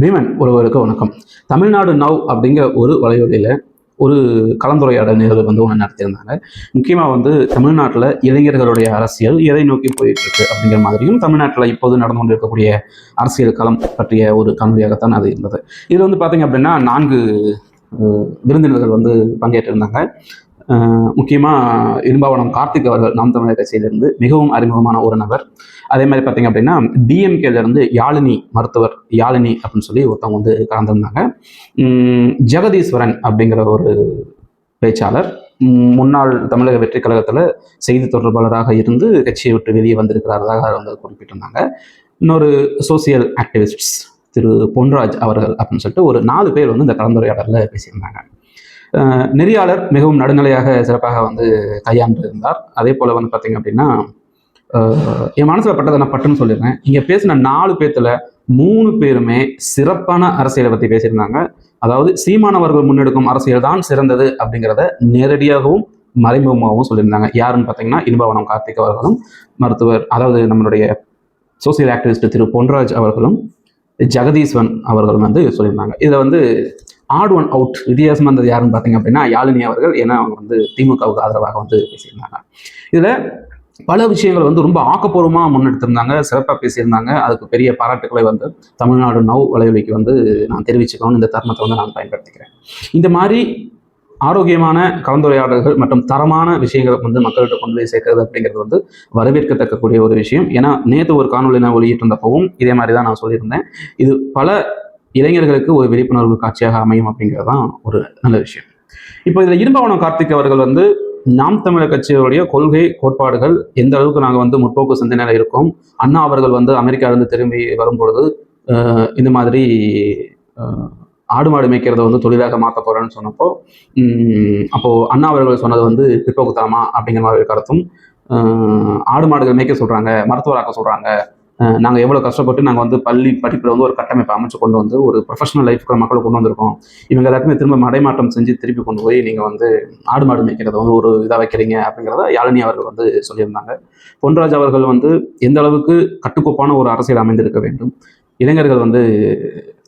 பீமன் ஒருவருக்கு வணக்கம். தமிழ்நாடு நவ் அப்படிங்கிற ஒரு வலையொலியில் ஒரு கலந்துரையாடல் நிகழ்வு வந்து ஒன்று நடத்தியிருந்தாங்க. முக்கியமாக வந்து தமிழ்நாட்டில் இளைஞர்களுடைய அரசியல் எதை நோக்கி போயிட்டு இருக்கு அப்படிங்கிற மாதிரியும் தமிழ்நாட்டில் இப்போது நடந்து கொண்டிருக்கக்கூடிய அரசியல் களம் பற்றிய ஒரு காணொலியாகத்தான் அது இருந்தது. இதில் வந்து பார்த்தீங்க அப்படின்னா நான்கு விருந்தினர்கள் வந்து பங்கேற்றிருந்தாங்க. முக்கியமாக இரும்பாவனம் கார்த்திக் அவர்கள் நாம் தமிழர் கட்சியிலிருந்து மிகவும் அறிமுகமான ஒரு நபர். அதே மாதிரி பார்த்தீங்க அப்படின்னா டிஎம்கேலேருந்து யாழினி மருத்துவர் யாழினி அப்படின்னு சொல்லி ஒருத்தவங்க வந்து கலந்துருந்தாங்க. ஜெகதீஸ்வரன் அப்படிங்கிற ஒரு பேச்சாளர். முன்னாள் தமிழக வெற்றி கழகத்தில் செய்தி தொடர்பாளராக இருந்து கட்சியை விட்டு வெளியே வந்திருக்கிறாரதாக வந்து குறிப்பிட்டிருந்தாங்க. இன்னொரு சோசியல் ஆக்டிவிஸ்ட்ஸ் திரு பொன்ராஜ் அவர்கள் அப்படின்னு சொல்லிட்டு ஒரு நாலு பேர் வந்து இந்த கலந்துரையாடலில் பேசியிருந்தாங்க. நெறியாளர் மிகவும் நடுநிலையாக சிறப்பாக வந்து கையாண்டு இருந்தார் அதே போல் வந்து பார்த்தீங்க அப்படின்னா என் மனசில் பட்டதை நான் பட்டுன்னு சொல்லிடுறேன். இங்கே பேசின நாலு பேர்த்தில் மூணு பேருமே சிறப்பான அரசியலை பற்றி பேசியிருந்தாங்க. அதாவது சீமானவர்கள் முன்னெடுக்கும் அரசியல் தான் சிறந்தது அப்படிங்கிறத நேரடியாகவும் மறைமுகமாகவும் சொல்லியிருந்தாங்க. யாருன்னு பார்த்தீங்கன்னா இன்பவனம் கார்த்திக் அவர்களும் மருத்துவர் அதாவது நம்மளுடைய சோசியல் ஆக்டிவிஸ்ட் திரு பொன்ராஜ் அவர்களும் ஜெகதீஸ்வன் அவர்களும் வந்து சொல்லியிருந்தாங்க. இதில் வந்து ஆட் ஒன் அவுட் வித்தியாசமாக இருந்தது யாருன்னு பார்த்தீங்க அப்படின்னா யாழினி அவர்கள். ஏன்னா அவங்க வந்து திமுகவுக்கு ஆதரவாக வந்து பேசியிருந்தாங்க. இதில் பல விஷயங்கள் வந்து ரொம்ப ஆக்கப்பூர்வமாக முன்னெடுத்திருந்தாங்க சிறப்பாக பேசியிருந்தாங்க. அதுக்கு பெரிய பாராட்டுக்களை வந்து தமிழ்நாடு நவ் வலைவலிக்கு வந்து நான் தெரிவிச்சுக்கணும்னு இந்த தருணத்தை வந்து நான் பயன்படுத்திக்கிறேன். இந்த மாதிரி ஆரோக்கியமான கலந்துரையாடல்கள் மற்றும் தரமான விஷயங்களை வந்து மக்கள்கிட்ட கொண்டு போய் சேர்க்கறது அப்படிங்கிறது வந்து வரவேற்கத்தக்கக்கூடிய ஒரு விஷயம். ஏன்னா நேற்று ஒரு காணொலி நான் வெளியிட்டிருந்தப்பவும் இதே மாதிரி தான் நான் சொல்லியிருந்தேன். இது பல இளைஞர்களுக்கு ஒரு விழிப்புணர்வு காட்சியாக அமையும் அப்படிங்கிறது தான் ஒரு நல்ல விஷயம். இப்போ இதில் இரும்பவனம் கார்த்திக் அவர்கள் வந்து நாம் தமிழர் கட்சிகளுடைய கொள்கை கோட்பாடுகள் எந்த அளவுக்கு நாங்கள் வந்து முற்போக்கு சிந்தனையில் இருக்கோம்? அண்ணா அவர்கள் வந்து அமெரிக்காவிலிருந்து திரும்பி வரும்பொழுது இந்த மாதிரி ஆடு மாடு மேய்க்கிறத வந்து தொழிலாக மாற்ற போறேன்னு சொன்னப்போ அப்போது அண்ணா அவர்கள் சொன்னது வந்து பிற்போக்குத்தனமா அப்படிங்கிற மாதிரி கருத்தும் ஆடு மாடுகள் மேய்க்க சொல்கிறாங்க மருத்துவராக்க சொல்கிறாங்க நாங்கள் எவ்வளோ கஷ்டப்பட்டு நாங்கள் வந்து பள்ளி படிப்புல வந்து ஒரு கட்டமைப்பை அமைச்சு கொண்டு வந்து ஒரு ப்ரொஃபஷனல் லைஃப்க்கு மக்களை கொண்டு வந்திருக்கோம். இவங்க எல்லாருக்குமே திரும்ப மடைமாற்றம் செஞ்சு திருப்பி கொண்டு போய் நீங்கள் வந்து ஆடு மாடு மேய்க்கிறத வந்து ஒரு இதாக வைக்கிறீங்க அப்படிங்கிறத யாழினி அவர்கள் வந்து சொல்லியிருந்தாங்க. பொன்ராஜ் அவர்கள் வந்து எந்த அளவுக்கு கட்டுக்கோப்பான ஒரு அரசியல் அமைந்திருக்க வேண்டும் இளைஞர்கள் வந்து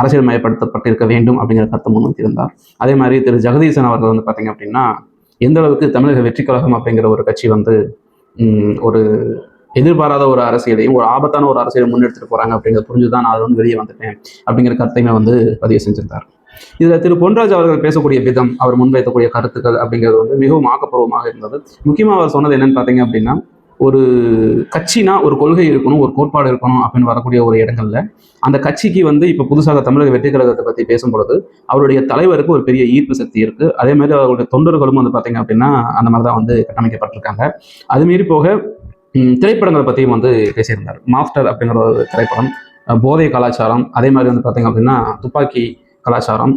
அரசியல் மயப்படுத்தப்பட்டிருக்க வேண்டும் அப்படிங்கிற கருத்தை முன்வைத்திருந்தார். அதே மாதிரி திரு ஜெகதீசன் அவர்கள் வந்து பார்த்தீங்க அப்படின்னா எந்த அளவுக்கு தமிழக வெற்றி கழகம் அப்படிங்கிற ஒரு கட்சி வந்து ஒரு எதிர்பாராத ஒரு அரசியலையும் ஒரு ஆபத்தான ஒரு அரசியலை முன்னெடுத்துட்டு போறாங்க அப்படிங்கிறத புரிஞ்சுதான் நான் அது வந்து வெளியே வந்துட்டேன் அப்படிங்கிற கருத்தையுமே வந்து பதிவு செஞ்சிருந்தார். இதுல திரு பொன்ராஜ் அவர்கள் பேசக்கூடிய விதம் அவர் முன்வைக்கக்கூடிய கருத்துக்கள் அப்படிங்கிறது வந்து மிகவும் ஆக்கப்பூர்வமாக இருந்தது. முக்கியமாக அவர் சொன்னது என்னன்னு பார்த்தீங்க அப்படின்னா ஒரு கட்சினா ஒரு கொள்கை இருக்கணும் ஒரு கோட்பாடு இருக்கணும் அப்படின்னு வரக்கூடிய ஒரு இடங்கள்ல அந்த கட்சிக்கு வந்து இப்போ புதுசாக தமிழக வெற்றி கழகத்தை பற்றி பேசும்பொழுது அவருடைய தலைவருக்கு ஒரு பெரிய ஈர்ப்பு சக்தி இருக்கு. அதே மாதிரி அவருடைய தொண்டர்களும் வந்து பார்த்தீங்க அப்படின்னா அந்த மாதிரி தான் வந்து கட்டமைக்கப்பட்டிருக்காங்க. அது மீறி போக திரைப்படங்களை பற்றியும் வந்து பேசியிருந்தார். மாஸ்டர் அப்படிங்கிற ஒரு திரைப்படம் போதை கலாச்சாரம் அதே மாதிரி வந்து பார்த்தீங்க அப்படின்னா துப்பாக்கி கலாச்சாரம்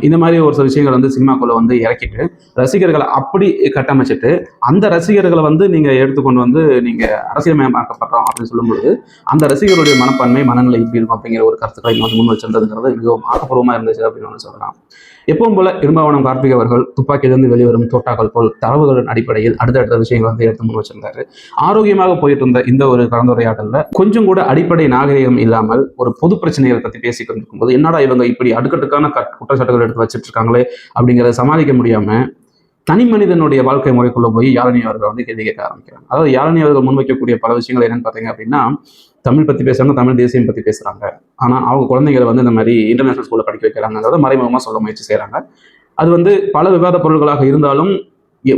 இந்த மாதிரி ஒரு சில விஷயங்கள் வந்து சினிமாக்குள்ள வந்து இறக்கிட்டு ரசிகர்களை அப்படி கட்டமைச்சிட்டு அந்த ரசிகர்களை வந்து நீங்க எடுத்துக்கொண்டு வந்து நீங்க அரசியல்மயமாக்கப்பட்டோம் அப்படின்னு சொல்லும்பொழுது அந்த ரசிகருடைய மனப்பான்மை மனநிலை இப்படி இருக்கும் அப்படிங்கிற ஒரு கருத்துக்களை இங்க வந்து முன் வச்சிருந்ததுங்கிறது மிகவும் ஆக்கப்பூர்வமா இருந்துச்சு அப்படின்னு வந்து சொல்லலாம். எப்பவும் போல இரும்பாவனம் கார்த்திக் அவர்கள் துப்பாக்கியிலிருந்து வெளிவரும் தோட்டாக்கள் போல் தரவுகளின் அடிப்படையில் அடுத்தடுத்த விஷயங்களை வந்து எடுத்து முன் வச்சிருந்தாரு ஆரோக்கியமாக போயிட்டு இருந்த இந்த ஒரு கலந்துரையாடலில் கொஞ்சம் கூட அடிப்படை நாகரிகம் இல்லாமல் ஒரு பொது பிரச்சனைகளை பத்தி பேசிக்கொண்டிருக்கும் போது என்னடா இவங்க இப்படி அடுக்கடுக்கான குற்ற குற்றச்சாட்டுகள் எடுத்து வச்சுட்டு இருக்காங்களே அப்படிங்கிறத சமாளிக்க முடியாம தனி மனிதனுடைய வாழ்க்கை முறைக்குள்ள போய் யாழினி அவர்கள் வந்து கேள்வி கேட்க ஆரம்பிக்கிறாங்க. அதாவது யாழினி அவர்கள் முன்வைக்கக்கூடிய பல விஷயங்கள் என்னன்னு பார்த்தீங்க அப்படின்னா தமிழ் பத்தி பேசுறாங்க தமிழ் தேசியம் பத்தி பேசுறாங்க. ஆனா அவங்க குழந்தைங்களை வந்து இந்த மாதிரி இன்டர்நேஷனல் ஸ்கூல்ல படிக்க வைக்கிறாங்கிறத மறைமுகமா சொல்ல முயற்சி செய்கிறாங்க அது வந்து பல விவாத பொருள்களாக இருந்தாலும்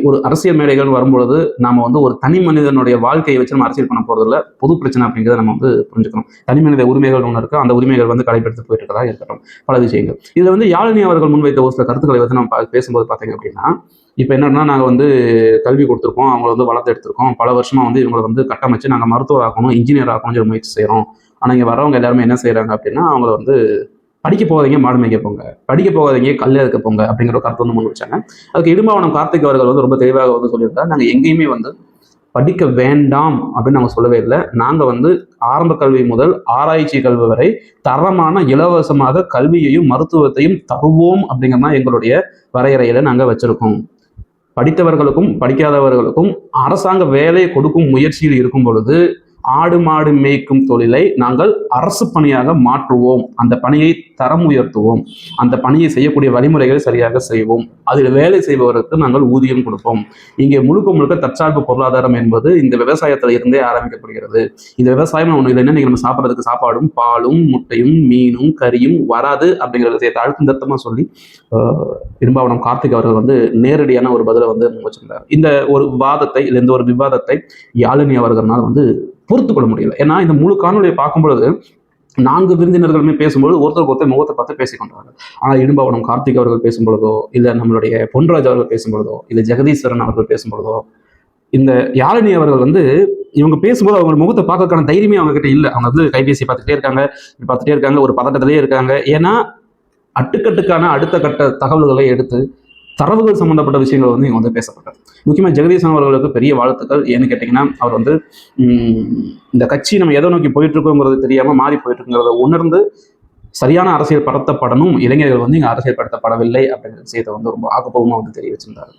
ஒரு அரசியல் மேடைகள் வரும்பொழுது நாம வந்து ஒரு தனி மனிதனுடைய வாழ்க்கையை வச்சு நம்ம அரசியல் பண்ண போகிறதில்ல பொது பிரச்சனை அப்படிங்கிறத நம்ம வந்து புரிஞ்சுக்கணும். தனி மனித உரிமைகள் ஒன்று இருக்கு. அந்த உரிமைகள் வந்து கடைபிடித்து போயிட்டு இருக்கதா இருக்கட்டும். பல விஷயங்கள். இதுல வந்து யாழினி அவர்கள் முன்வைத்த ஒரு சில கருத்துக்களை வந்து நம்ம பேசும்போது பாத்தீங்க அப்படின்னா இப்போ என்னன்னா நாங்கள் வந்து கல்வி கொடுத்துருக்கோம். அவங்கள வந்து வளர்த்து எடுத்திருக்கோம். பல வருஷமா வந்து இவங்களை வந்து கட்டமைச்சு நாங்கள் மருத்துவர் ஆக்கணும் இன்ஜினியர் ஆக்கணும் சொல்லி முயற்சி செய்கிறோம் ஆனால் இங்கே வரவங்க எல்லாருமே என்ன செய்கிறாங்க அப்படின்னா அவங்கள வந்து படிக்க போகாதீங்க மாடு மேய்க்க போங்க. படிக்க போகாதீங்க கல் இருக்க போங்க அப்படிங்கிற ஒரு கருத்து வந்து முன் வச்சாங்க. அதுக்கு இடும்பாவனம் கார்த்திக் அவர்கள் வந்து ரொம்ப தெளிவாக வந்து சொல்லியிருந்தார். நாங்கள் எங்கேயுமே வந்து படிக்க வேண்டாம் அப்படின்னு நாங்கள் சொல்லவே இல்லை. நாங்கள் வந்து ஆரம்ப கல்வி முதல் ஆராய்ச்சி கல்வி வரை தரமான இலவசமாக கல்வியையும் மருத்துவத்தையும் தருவோம் அப்படிங்கிறது தான் எங்களுடைய வரையறையில நாங்கள் வச்சிருக்கோம். படித்தவர்களுக்கும் படிக்காதவர்களுக்கும் அரசாங்க வேலை கொடுக்கும் முயற்சியில் இருக்கும் பொழுது ஆடு மாடு மேய்க்கும் தொழிலை நாங்கள் அரசு பணியாக மாற்றுவோம். அந்த பணியை தரம் உயர்த்துவோம். அந்த பணியை செய்யக்கூடிய வழிமுறைகளை சரியாக செய்வோம். அதில் வேலை செய்பவருக்கு நாங்கள் ஊதியம் கொடுப்போம். இங்கே முழுக்க முழுக்க தற்சார்பு பொருளாதாரம் என்பது இந்த விவசாயத்தில் இருந்தே ஆரம்பிக்கப்படுகிறது. இந்த விவசாயம் ஒன்று இல்லைன்னா நீங்கள் நம்ம சாப்பிட்றதுக்கு சாப்பாடும் பாலும் முட்டையும் மீனும் கறியும் வராது அப்படிங்கிற விஷயத்தை அழுத்தம் தத்தமாக சொல்லி ஆஹ், இரும்பாவனம் கார்த்திக் அவர்கள் வந்து நேரடியான ஒரு பதிலை வந்து வச்சிருந்தார். இந்த ஒரு வாதத்தை இல்லை இந்த ஒரு விவாதத்தை யாழினி அவர்கள்னால் வந்து பொறுத்து கொள்ள முடியல. ஏன்னா இந்த முழு காணொலியை பார்க்கும் பொழுது நான்கு விருந்தினர்களுமே பேசும்போது ஒருத்தருக்கு ஒருத்தர் முகத்தை பார்த்து பேசிக்கொண்டார்கள் ஆனால் இடும்பாவனம் கார்த்திக் அவர்கள் பேசும்பொழுதோ இல்லை நம்மளுடைய பொன்ராஜ் அவர்கள் பேசும்பொழுதோ இல்லை ஜெகதீஸ்வரன் அவர்கள் பேசும்பொழுதோ இந்த யாழினி அவர்கள் வந்து இவங்க பேசும்போது அவங்க முகத்தை பார்க்கறதுக்கான தைரியமே அவங்க கிட்ட இல்லை. அவங்க வந்து கைபேசி பார்த்துட்டே இருக்காங்க பார்த்துட்டே இருக்காங்க ஒரு பதட்டத்திலே இருக்காங்க. ஏன்னா அட்டுக்கட்டுக்கான அடுத்த கட்ட தகவல்களை எடுத்து தரவுகள் சம்பந்தப்பட்ட விஷயங்கள் வந்து இங்க வந்து பேசப்பட்டது. முக்கியமாக ஜெகதீசன் அவர்களுக்கு பெரிய வாழ்த்துக்கள். ஏன்னு கேட்டிங்கன்னா அவர் வந்து இந்த கட்சி நம்ம எதை நோக்கி போயிட்டுருக்கோங்கிறது தெரியாமல் மாறி போயிட்டுருங்கிறத உணர்ந்து சரியான அரசியல் படுத்தப்படணும். இளைஞர்கள் வந்து இங்கே அரசியல் படுத்தப்படவில்லை அப்படிங்கிற விஷயத்தை வந்து ரொம்ப ஆக்கப்பூர்வமாக வந்து தெரிவிச்சிருந்தார்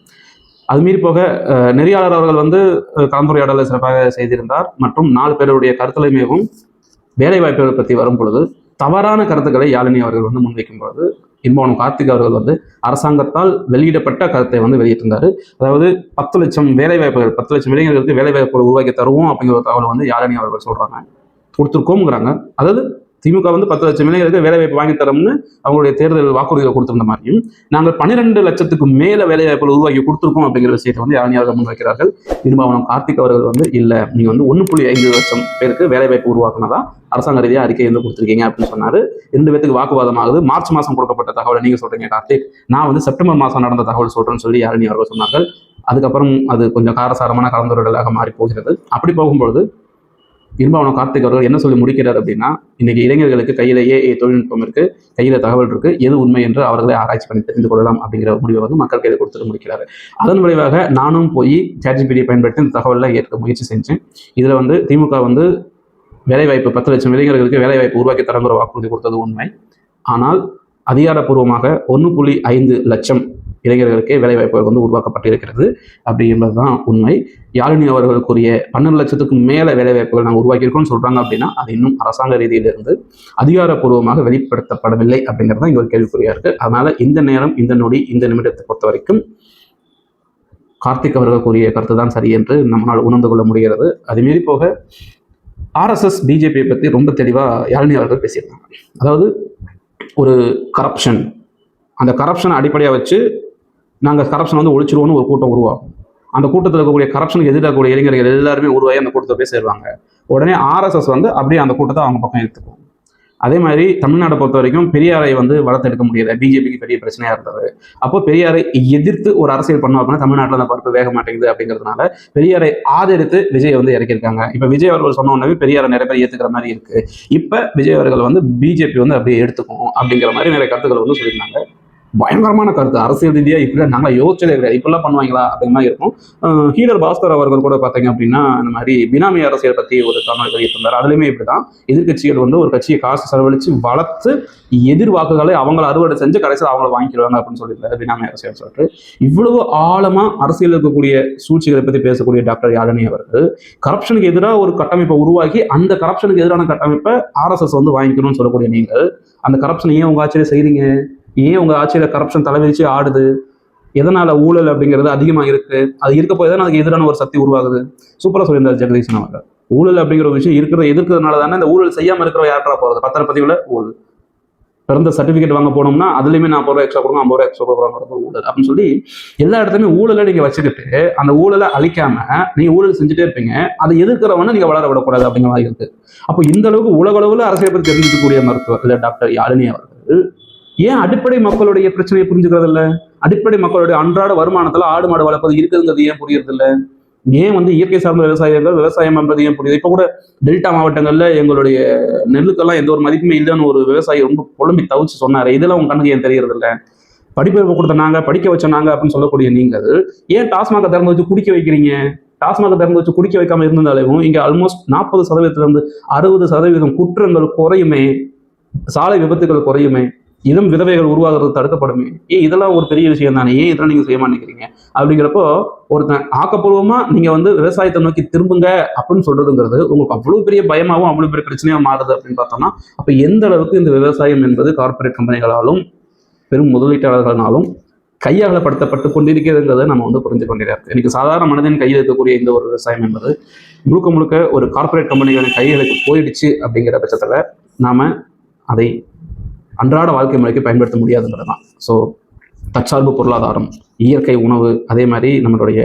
அது மீறி போக நெறியாளர் அவர்கள் வந்து கலந்துரையாடலை சிறப்பாக செய்திருந்தார். மற்றும் நாலு பேருடைய கருத்துலைமையும் வேலை வாய்ப்புகள் பற்றி வரும் பொழுது தவறான கருத்துக்களை யாழினி அவர்கள் வந்து முன்வைக்கும் பொழுது இன்பவனம் கார்த்திக் அவர்கள் வந்து அரசாங்கத்தால் வெளியிடப்பட்ட கருத்தை வந்து வெளியிட்டிருந்தார். அதாவது பத்து லட்சம் வேலைவாய்ப்புகள் பத்து லட்சம் இளைஞர்களுக்கு வேலைவாய்ப்புகள் உருவாக்கி தருவோம் அப்படிங்கிற ஒரு தகவல் வந்து யாழினி அவர்கள் சொல்கிறாங்க கொடுத்துருக்கோங்கிறாங்க அதாவது திமுக வந்து பத்து லட்சம் இளைஞருக்கு வேலைவாய்ப்பு வாங்கி தரோம்னு அவங்களுடைய தேர்தல் வாக்குறுதிகளை கொடுத்திருந்த மாதிரியும் நாங்கள் பன்னிரெண்டு லட்சத்துக்கு மேல வேலைவாய்ப்புகள் உருவாக்கி கொடுத்துருக்கோம் அப்படிங்கிற விஷயத்தை வந்து யானையாக அவர்கள் முன்வைக்கிறார்கள்? இன்பவனம் கார்த்திக் அவர்கள் வந்து இல்ல. நீங்க வந்து ஒன்று புள்ளி ஐந்து லட்சம் பேருக்கு வேலைவாய்ப்பு உருவாக்குனதா அரசாங்க ரீதியாக அறிக்கை வந்து கொடுத்துருக்கீங்க அப்படின்னு சொன்னாரு. ரெண்டு பேத்துக்கு வாக்குவாதம் ஆகுது. மார்ச் மாசம் கொடுக்கப்பட்ட தகவலை நீங்க சொல்றீங்க கார்த்திக். நான் வந்து செப்டம்பர் மாசம் நடந்த தகவல் சொல்றேன்னு சொல்லி யாரணி அவர்கள் சொன்னார்கள். அதுக்கப்புறம் அது கொஞ்சம் காரசாரமான கலந்துரையாடலாக மாறி போகிறது. அப்படி போகும்பொழுது இன்பவனம் கார்த்திக் அவர்கள் என்ன சொல்லி முடிக்கிறார் அப்படின்னா இன்னைக்கு இளைஞர்களுக்கு கையிலேயே தொழில்நுட்பம் இருக்கு கையில தகவல் இருக்கு எது உண்மை என்று அவர்களை ஆராய்ச்சி பண்ணி தெரிந்து கொள்ளலாம் அப்படிங்கிற முடிவை வந்து மக்கள் கையில் கொடுத்துட்டு முடிக்கிறாரு. அதன் விளைவாக நானும் போய் சேட்ஜிபிடியை பயன்படுத்தி இந்த தகவலில் ஏற்க முயற்சி செஞ்சேன். இதுல வந்து திமுக வந்து வேலைவாய்ப்பு பத்து லட்சம் இளைஞர்களுக்கு வேலைவாய்ப்பு உருவாக்கி தரங்குற வாக்குறுதி கொடுத்தது உண்மை. ஆனால் அதிகாரப்பூர்வமாக ஒன்று புள்ளி ஐந்து லட்சம் இளைஞர்களுக்கே வேலைவாய்ப்புகள் வந்து உருவாக்கப்பட்டிருக்கிறது அப்படி என்பதுதான் உண்மை. யாழினி அவர்களுக்குரிய பன்னெண்டு லட்சத்துக்கும் மேலே வேலைவாய்ப்புகள் நாங்கள் உருவாக்கியிருக்கோம்னு சொல்கிறாங்க அப்படின்னா அது இன்னும் அரசாங்க ரீதியிலிருந்து அதிகாரப்பூர்வமாக வெளிப்படுத்தப்படவில்லை அப்படிங்கிறது தான் இங்கே ஒரு கேள்விக்குறியாக இருக்குது அதனால் இந்த நேரம் இந்த நொடி இந்த நிமிடத்தை பொறுத்த வரைக்கும் கார்த்திக் அவர்கள் கூறிய கருத்து தான் சரி என்று நம்மளால் உணர்ந்து கொள்ள முடிகிறது. அதுமாரி போக ஆர்எஸ்எஸ் பிஜேபியை பற்றி ரொம்ப தெளிவாக யாழினி அவர்கள் பேசியிருந்தாங்க அதாவது ஒரு கரப்ஷன் அந்த கரப்ஷனை அடிப்படையாக வச்சு நாங்கள் கரப்ஷன் வந்து ஒழிச்சிருவோம்னு ஒரு கூட்டம் உருவாகும். அந்த கூட்டத்தில் இருக்கக்கூடிய கரப்ஷனுக்கு எதிராகக்கூடிய இளைஞர்கள் எல்லாருமே உருவாகி அந்த கூட்டத்தை போய் சேருவாங்க. உடனே ஆர்எஸ்எஸ் வந்து அப்படியே அந்த கூட்டத்தை அவங்க பக்கம் எடுத்துக்கும் அதே மாதிரி தமிழ்நாட்டை பொறுத்த வரைக்கும் பெரியாரை வந்து வளர்த்தெடுக்க முடியல பிஜேபிக்கு பெரிய பிரச்சனையா இருந்தது. அப்போ பெரியாரை எதிர்த்து ஒரு அரசியல் பண்ணோம் அப்படின்னா தமிழ்நாட்டில் அந்த பருப்பு வேக மாட்டேங்குது அப்படிங்கிறதுனால பெரியாரை ஆதரித்து விஜய் வந்து இறக்கியிருக்காங்க. இப்போ விஜய் அவர்கள் சொன்ன உடனே பெரியாரை நிறைய பேர் ஏத்துக்கிற மாதிரி இருக்கு. இப்போ விஜய் அவர்கள் வந்து பிஜேபி வந்து அப்படியே எடுத்துக்கும் அப்படிங்கிற மாதிரி நிறைய கருத்துக்கள் வந்து சொல்லியிருந்தாங்க. பயங்கரமான கருத்து. அரசியல் ரீதியாக இப்படி நாங்கள் யோசிச்சதே கிடையாது. இப்படிலாம் பண்ணுவாங்களா அப்படிங்கிற மாதிரி இருக்கும். ஹீலர் பாஸ்கர் அவர்கள் கூட பார்த்தீங்க அப்படின்னா இந்த மாதிரி பினாமி அரசியல் பற்றி ஒரு காணொலி வெளியிட்டிருந்தார். இப்படி தான் எதிர்க்கட்சிகள் வந்து ஒரு கட்சியை காசு செலவழித்து வளர்த்து எதிர்வாக்குகளை அவங்கள அறுவடை செஞ்சு கடைசியில் அவங்கள வாங்கிக்கிறாங்க அப்படின்னு சொல்லியிருந்தாரு பினாமி அரசியல் சொல்லிட்டு. இவ்வளவு ஆழமாக அரசியல் இருக்கக்கூடிய சூழ்ச்சிகளை பற்றி பேசக்கூடிய டாக்டர் யாழினி அவர்கள் கரப்ஷனுக்கு எதிராக ஒரு கட்டமைப்பை உருவாக்கி அந்த கரப்ஷனுக்கு எதிரான கட்டமைப்பை ஆர்எஸ்எஸ் வந்து வாங்கிக்கணும்னு சொல்லக்கூடிய நீங்கள் அந்த கரப்ஷன் ஏன் உங்க ஆட்சியில செய்றீங்க? ஏன் உங்கள் ஆட்சியில் கரப்ஷன் தலைவிரிச்சு ஆடுது? எதனால் ஊழல் அப்படிங்கிறது அதிகமாக இருக்குது அது இருக்க போய் தான் அதுக்கு எதிரான ஒரு சக்தி உருவாகுது. சூப்பராக சொல்லியிருந்தார் ஜெகதீஷன் அவர்கள். ஊழல் அப்படிங்கிற ஒரு விஷயம் இருக்கிறத எதிர்க்கிறதுனால தானே இந்த ஊழல் செய்யாமல் இருக்கிற யாரா போகிறது பத்திர பதிவில் ஊழல். பிறந்த சர்டிஃபிகேட் வாங்க போனோம்னா அதுலேயுமே நாற்பது ரூபா எக்ஸ்ட்ரா கொடுங்க ஐம்பது ரூபா எக்ஸ்ட்ரா கொடுக்குறாங்க ஊழல் அப்படின்னு சொல்லி எல்லா இடத்துலையுமே ஊழலை நீங்கள் வச்சுக்கிட்டு அந்த ஊழலை அழிக்காம நீங்கள் ஊழல் செஞ்சுட்டே இருப்பீங்க. அதை எதிர்க்கிறவன நீங்கள் வளர விடக்கூடாது அப்படிங்கிற மாதிரி இருக்குது அப்போ இந்த அளவுக்கு உலக அளவில் அரசியல் பற்றி தெரிஞ்சுக்கக்கூடிய மருத்துவர் இல்லை டாக்டர் யாழினி அவர்கள் ஏன் அடிப்படை மக்களுடைய பிரச்சனையை புரிஞ்சுக்கிறதில்ல? அடிப்படை மக்களுடைய அன்றாட வருமானத்துல ஆடு மாடு வளர்ப்பது இருக்குதுங்கிறது ஏன் புரியறது இல்லை ஏன் வந்து இயற்கை சார்ந்த விவசாயிகள் விவசாயம் என்பது ஏன் புரியுது? இப்போ கூட டெல்டா மாவட்டங்கள்ல எங்களுடைய நெல்லுக்கெல்லாம் எந்த ஒரு மதிப்புமே இல்லைன்னு ஒரு விவசாயி ரொம்ப புலம்பி தவிச்சு சொன்னாரு. இதெல்லாம் உங்க கண்ணுக்கு ஏன் தெரியறது இல்லை படிப்பறிவு கொடுத்த நாங்க படிக்க வச்ச நாங்க அப்படின்னு சொல்லக்கூடிய நீங்கள் ஏன் டாஸ்மாக திறந்து வச்சு குடிக்க வைக்கிறீங்க? டாஸ்மாக திறந்து வச்சு குடிக்க வைக்காம இருந்தாலும் இங்க ஆல்மோஸ்ட் நாற்பது சதவீதத்துல இருந்து அறுபது சதவீதம் குற்றங்கள் குறையுமே சாலை விபத்துகள் குறையுமே இளம் விதவைகள் உருவாகிறது தடுக்கப்படுமே. ஏன் இதெல்லாம் ஒரு பெரிய விஷயம் தானே. ஏன் இதெல்லாம் நீங்க செய்ய மாட்டேங்கிறீங்க? அப்படிங்கிறப்போ ஒருத்தன் ஆக்கப்பூர்வமா நீங்க வந்து விவசாயத்தை நோக்கி திரும்புங்க அப்படின்னு சொல்றதுங்கிறது உங்களுக்கு அவ்வளவு பெரிய பயமாகவும் அவ்வளவு பெரிய பிரச்சனையாக மாறுது அப்படின்னு பார்த்தோம்னா அப்ப எந்த அளவுக்கு இந்த விவசாயம் என்பது கார்ப்பரேட் கம்பெனிகளாலும் பெரும் முதலீட்டாளர்களாலும் கையாளப்படுத்தப்பட்டு கொண்டிருக்கிறதுங்கிறத நம்ம வந்து புரிஞ்சு கொண்டிருக்கோம் இன்னைக்கு சாதாரண மனிதன் கையில் இருக்கக்கூடிய இந்த ஒரு விவசாயம் என்பது முழுக்க முழுக்க ஒரு கார்ப்பரேட் கம்பெனிகளின் கைகளுக்கு போயிடுச்சு அப்படிங்கிற பட்சத்தில் நாம் அதை அன்றாட வாழ்க்கை முறைக்கு பயன்படுத்த முடியாதுன்றது தான் ஸோ தற்சார்பு பொருளாதாரம் இயற்கை உணவு அதே மாதிரி நம்மளுடைய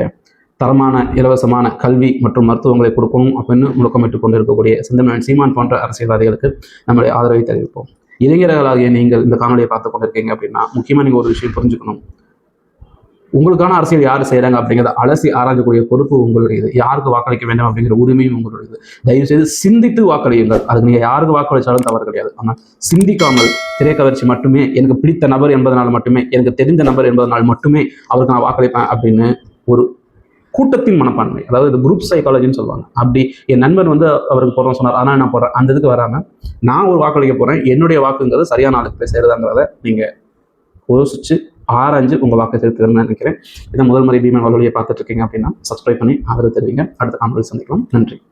தரமான இலவசமான கல்வி மற்றும் மருத்துவங்களை கொடுக்கணும் அப்படின்னு முழக்கமிட்டு கொண்டு இருக்கக்கூடிய செந்தமிழன் சீமான் போன்ற அரசியல்வாதிகளுக்கு நம்மளுடைய ஆதரவை தெரிவிப்போம். இளைஞர்களாகிய நீங்கள் இந்த காணொலியை பார்த்து கொண்டிருக்கீங்க அப்படின்னா முக்கியமாக நீங்கள் ஒரு விஷயம் புரிஞ்சுக்கணும். உங்களுக்கான அரசியல் யார் செய்கிறாங்க அப்படிங்கிறத அலசி ஆராயக்கூடிய பொறுப்பு உங்களுடையது. யாருக்கு வாக்களிக்க வேண்டும் அப்படிங்கிற உரிமையும் உங்களுடையது. தயவு செய்து சிந்தித்து வாக்களியுங்கள். அதுக்கு நீங்கள் யாருக்கு வாக்களித்தாலும் தவறு கிடையாது. ஆனால் சிந்திக்காமல் திரைக்கவர்ச்சி மட்டுமே எனக்கு பிடித்த நபர் என்பதனால் மட்டுமே எனக்கு தெரிந்த நபர் என்பதனால் மட்டுமே அவருக்கு நான் வாக்களிப்பேன் அப்படின்னு ஒரு கூட்டத்தின் மனப்பான்மை. அதாவது இது குரூப் சைக்காலஜின்னு சொல்லுவாங்க. அப்படி என் நண்பர் வந்து அவருக்கு போகிறோம் சொன்னார். ஆனால் நான் போகிறேன் அந்த இதுக்கு வராமல் நான் ஒரு வாக்களிக்க போகிறேன் என்னுடைய வாக்குங்கிறது சரியான ஆளுக்கு போய் சேருதாங்கிறத நீங்கள் யோசிச்சு ஆராய்ஞ்சு உங்கள் வாக்கை செலுத்துவேன்னு நினைக்கிறேன். இதை முதல் முறை பீமன் வலுவலியை பார்த்துட்டு இருக்கீங்க அப்படின்னா சப்ஸ்கிரைப் பண்ணி ஆதரவு தெரிவிங்க. அடுத்த காணொலி சந்திக்கலாம். நன்றி.